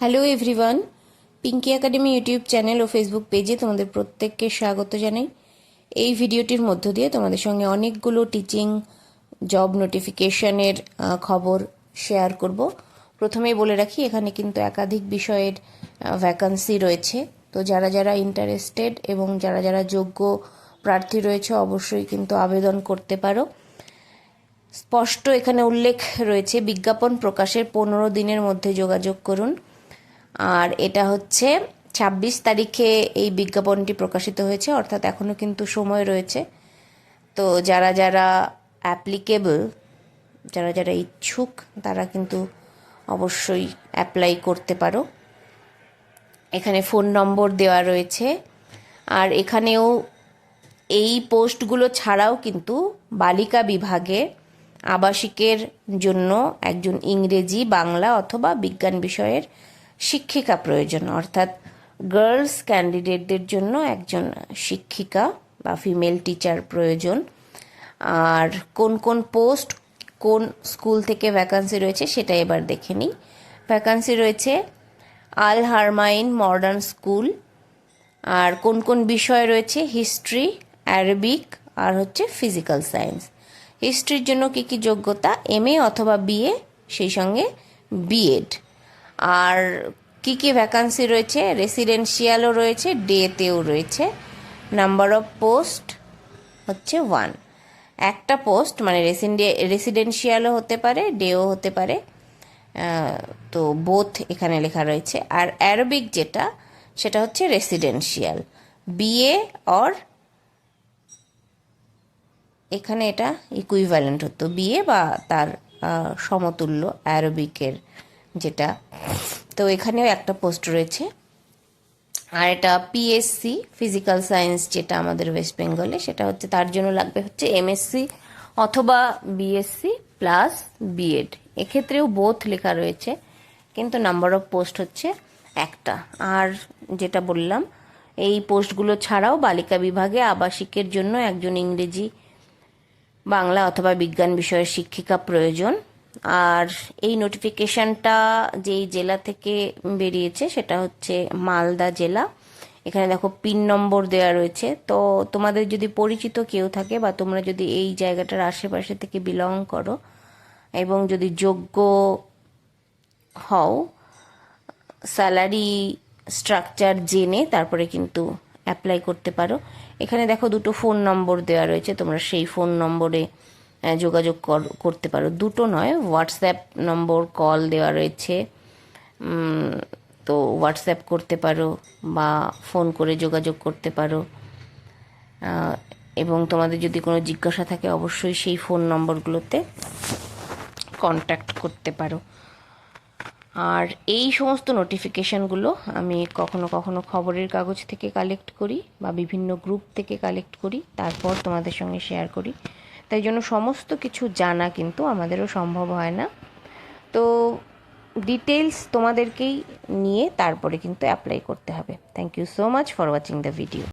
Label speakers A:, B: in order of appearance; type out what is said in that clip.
A: Hello everyone Pinky academy YouTube channel ও Facebook পেজে তোমাদের প্রত্যেককে স্বাগত জানাই। এই ভিডিওটির মধ্য দিয়ে তোমাদের সঙ্গে অনেকগুলো টিচিং জব নোটিফিকেশনের খবর শেয়ার করব। প্রথমেই বলে রাখি, এখানে কিন্তু একাধিক বিষয়ের ভ্যাকান্সি রয়েছে। তো যারা যারা ইন্টারেস্টেড এবং যারা যারা যোগ্য প্রার্থী রয়েছে, অবশ্যই কিন্তু আবেদন করতে পারো। স্পষ্ট এখানে উল্লেখ রয়েছে, বিজ্ঞাপন প্রকাশের পনেরো দিনের মধ্যে যোগাযোগ করুন। আর এটা হচ্ছে ছাব্বিশ তারিখে এই বিজ্ঞাপনটি প্রকাশিত হয়েছে, অর্থাৎ এখনও কিন্তু সময় রয়েছে। তো যারা যারা অ্যাপ্লিকেবল যারা যারা ইচ্ছুক, তারা কিন্তু অবশ্যই অ্যাপ্লাই করতে পারো। এখানে ফোন নম্বর দেওয়া রয়েছে। আর এখানেও এই পোস্টগুলো ছাড়াও কিন্তু বালিকা বিভাগে আবাসিকের জন্য একজন ইংরেজি, বাংলা অথবা বিজ্ঞান বিষয়ের শিক্ষিকা প্রয়োজন, অর্থাৎ গার্লস ক্যান্ডিডেটদের জন্য একজন শিক্ষিকা বা ফিমেল টিচার প্রয়োজন। আর কোন কোন পোস্ট কোন স্কুল থেকে ভ্যাকান্সি রয়েছে সেটা এবার দেখে নিই। ভ্যাকান্সি রয়েছে আল হারমাইন মডার্ন স্কুল আর কোন কোন বিষয় রয়েছে? হিস্ট্রি অ্যারবিক আর হচ্ছে ফিজিক্যাল সায়েন্স হিস্ট্রির জন্য কী কী যোগ্যতা? এম অথবা বিএ সেই সঙ্গে বিএড আর কি কি ভ্যাকান্সি রয়েছে? রেসিডেন্সিয়ালও রয়েছে ডেতেও রয়েছে। নাম্বার অফ পোস্ট হচ্ছে ওয়ান একটা পোস্ট মানে রেসিডেন্সিয়ালও হতে পারে ডেও হতে পারে। তো বোথ এখানে লেখা রয়েছে। আর অ্যারোবিক যেটা, সেটা হচ্ছে রেসিডেন্সিয়াল বিএ অর এখানে এটা ইকুইভ্যালেন্ট হতো। বিএ বা তার সমতুল্য অ্যারোবিকের যেটা। তো এখানেও একটা পোস্ট রয়েছে। আর এটা পিএসসি ফিজিক্যাল সায়েন্স যেটা আমাদের ওয়েস্ট বেঙ্গলে সেটা হচ্ছে তার জন্য লাগবে হচ্ছে এমএসসি অথবা বিএসসি প্লাস বিএড এক্ষেত্রেও বোথ লেখা রয়েছে, কিন্তু নাম্বার অফ পোস্ট হচ্ছে একটা। আর যেটা বললাম, এই পোস্টগুলো ছাড়াও বালিকা বিভাগে আবাসিকের জন্য একজন ইংরেজি, বাংলা অথবা বিজ্ঞান বিষয়ের শিক্ষিকা প্রয়োজন। আর এই নোটিফিকেশানটা যেই জেলা থেকে বেরিয়েছে সেটা হচ্ছে মালদা জেলা। এখানে দেখো পিন নম্বর দেওয়া রয়েছে। তো তোমাদের যদি পরিচিত কেউ থাকে বা তোমরা যদি এই জায়গাটার আশেপাশে থেকে বিলং করো এবং যদি যোগ্য হও স্যালারি স্ট্রাকচার জেনে তারপরে কিন্তু অ্যাপ্লাই করতে পারো। এখানে দেখো দুটো ফোন নম্বর দেওয়া রয়েছে, তোমরা সেই ফোন নম্বরে যোগাযোগ করতে পারো। দুটো নয় হোয়াটসঅ্যাপ নম্বর কল দেওয়া রয়েছে। তো হোয়াটসঅ্যাপ করতে পারো বা ফোন করে যোগাযোগ করতে পারো। এবং তোমাদের যদি কোনো জিজ্ঞাসা থাকে, অবশ্যই সেই ফোন নম্বরগুলোতে কন্ট্যাক্ট করতে পারো। আর এই সমস্ত নোটিফিকেশানগুলো আমি কখনো কখনো খবরের কাগজ থেকে কালেক্ট করি বা বিভিন্ন গ্রুপ থেকে কালেক্ট করি, তারপর তোমাদের সঙ্গে শেয়ার করি। তাই জন্য সমস্ত কিছু জানা কিন্তু আমাদেরও সম্ভব হয় না। তো ডিটেলস তোমাদেরকেই নিয়ে তারপরে কিন্তু অ্যাপ্লাই করতে হবে। Thank you so much for watching the video